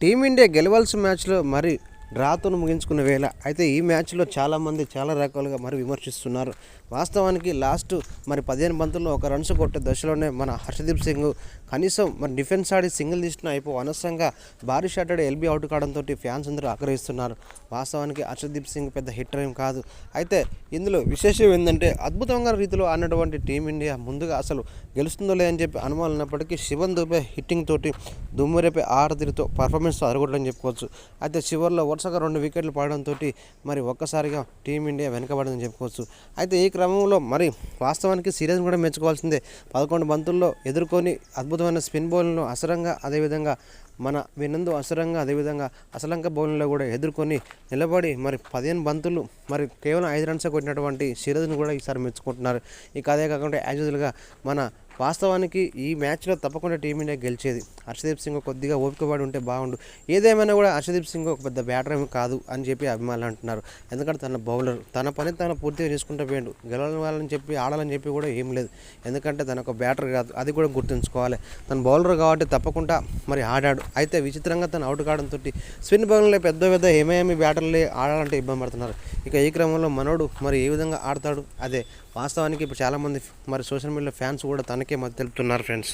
Team India గెలవాల్సిన మ్యాచ్లో మరి డ్రాతో ముగించుకున్న వేళ అయితే ఈ మ్యాచ్లో చాలామంది చాలా రకాలుగా మరి విమర్శిస్తున్నారు. వాస్తవానికి లాస్ట్ మరి పదిహేను బంతుల్లో ఒక రన్స్ కొట్టే దశలోనే మన హర్షదీప్ సింగ్ కనీసం మరి డిఫెన్స్ ఆడి సింగిల్ తీసిన అయిపో అనవసరంగా భారీ షాటెడ్ ఎల్బీ అవుట్ కావడంతో ఫ్యాన్స్ అందరూ ఆగ్రహిస్తున్నారు. వాస్తవానికి హర్షదీప్ సింగ్ పెద్ద హిట్టర్ ఏం కాదు. అయితే ఇందులో విశేషం ఏంటంటే అద్భుతంగా రీతిలో ఆడినటువంటి టీమిండియా ముందుగా అసలు గెలుస్తుందో లేదని చెప్పి అనుమానం ఉన్నప్పటికీ శివన్ దుబే హిట్టింగ్ తోటి దుమ్మురేపే ఆరతిరితో పర్ఫార్మెన్స్ అరగొట్టని చెప్పుకోవచ్చు. అయితే చివరిలో వరుసగా రెండు వికెట్లు పడడంతో మరి ఒక్కసారిగా టీమిండియా వెనకబడిందని చెప్పుకోవచ్చు. అయితే ఈ క్రమంలో మరి వాస్తవానికి సిరీస్ కూడా మెచ్చుకోవాల్సిందే. పదకొండు బంతుల్లో ఎదుర్కొని అద్భుతమైన స్పిన్ బౌల్ను అసరంగా అదేవిధంగా మన వినందు అసరంగా అదేవిధంగా అసలంక బౌలింగ్లో కూడా ఎదుర్కొని నిలబడి మరి పదిహేను బంతులు మరి కేవలం ఐదు రన్స్ కొట్టినటువంటి సిరజ్ను కూడా ఈసారి మెచ్చుకుంటున్నారు. ఇక అదే కాకుండా యాజ్ యూజువల్గా మన వాస్తవానికి ఈ మ్యాచ్లో తప్పకుండా టీమిండియా గెలిచేది. హర్షదీప్ సింగ్ కొద్దిగా ఓపికపడి ఉంటే బాగుండు. ఏదేమైనా కూడా హర్షదీప్ సింగ్ ఒక పెద్ద బ్యాటర్ ఏమి కాదు అని చెప్పి అభిమానులు అంటున్నారు. ఎందుకంటే తన బౌలర్ తన పని తను పూర్తిగా చేసుకుంటూ పోయిండు గెలవాలని చెప్పి ఆడాలని చెప్పి కూడా ఏం లేదు. ఎందుకంటే తన ఒక బ్యాటర్ కాదు అది కూడా గుర్తుంచుకోవాలి. తన బౌలర్ కాబట్టి తప్పకుండా మరి ఆడాడు. అయితే విచిత్రంగా తను అవుట్ కావడంతో స్పిన్ బౌలర్లో పెద్ద పెద్ద ఏమేమి బ్యాటర్లే ఆడాలంటే ఇబ్బంది పడుతున్నారు. ఇక ఈ క్రమంలో మనోడు మరి ఏ విధంగా ఆడతాడు? అదే వాస్తవానికి ఇప్పుడు చాలామంది మరి సోషల్ మీడియాలో ఫ్యాన్స్ కూడా తనకే మద్దతు తెలుపుతున్నారు ఫ్రెండ్స్.